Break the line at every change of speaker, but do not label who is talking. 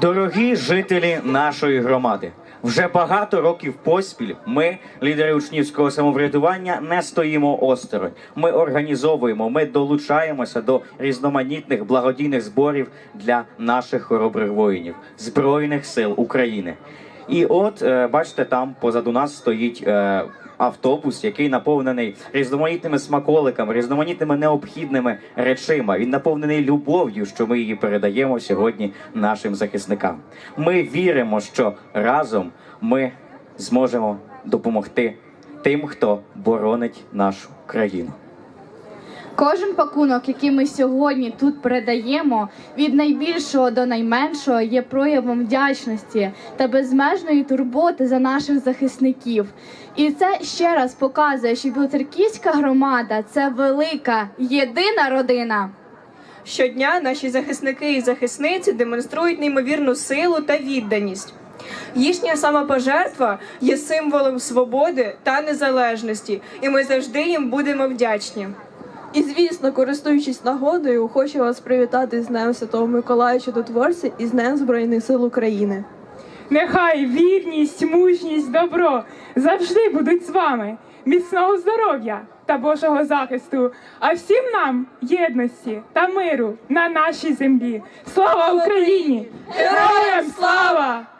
Дорогі жителі нашої громади, вже багато років поспіль ми, лідери учнівського самоврядування, не стоїмо осторонь. Ми організовуємо, ми долучаємося до різноманітних благодійних зборів для наших хоробрих воїнів Збройних сил України. І от е, бачите, там позаду нас стоїть. е, Автобус, який наповнений різноманітними смаколиками, різноманітними необхідними речима. Він наповнений любов'ю, що ми її передаємо сьогодні нашим захисникам. Ми віримо, що разом ми зможемо допомогти тим, хто боронить нашу країну.
Кожен пакунок, який ми сьогодні тут передаємо, від найбільшого до найменшого, є проявом вдячності та безмежної турботи за наших захисників. І це ще раз показує, що Білоцерківська громада це велика, єдина родина.
Щодня наші захисники і захисниці демонструють неймовірну силу та відданість. Їхня самопожертва є символом свободи та незалежності, і ми завжди їм будемо вдячні.
І звісно, користуючись нагодою, хочу вас привітати з Днем Святого Миколая Чудотворця і з Днем Збройних сил України.
Нехай вірність, мужність, добро завжди будуть з вами. Міцного здоров'я та Божого захисту, а всім нам єдності та миру на нашій землі. Слава Україні! Героям слава!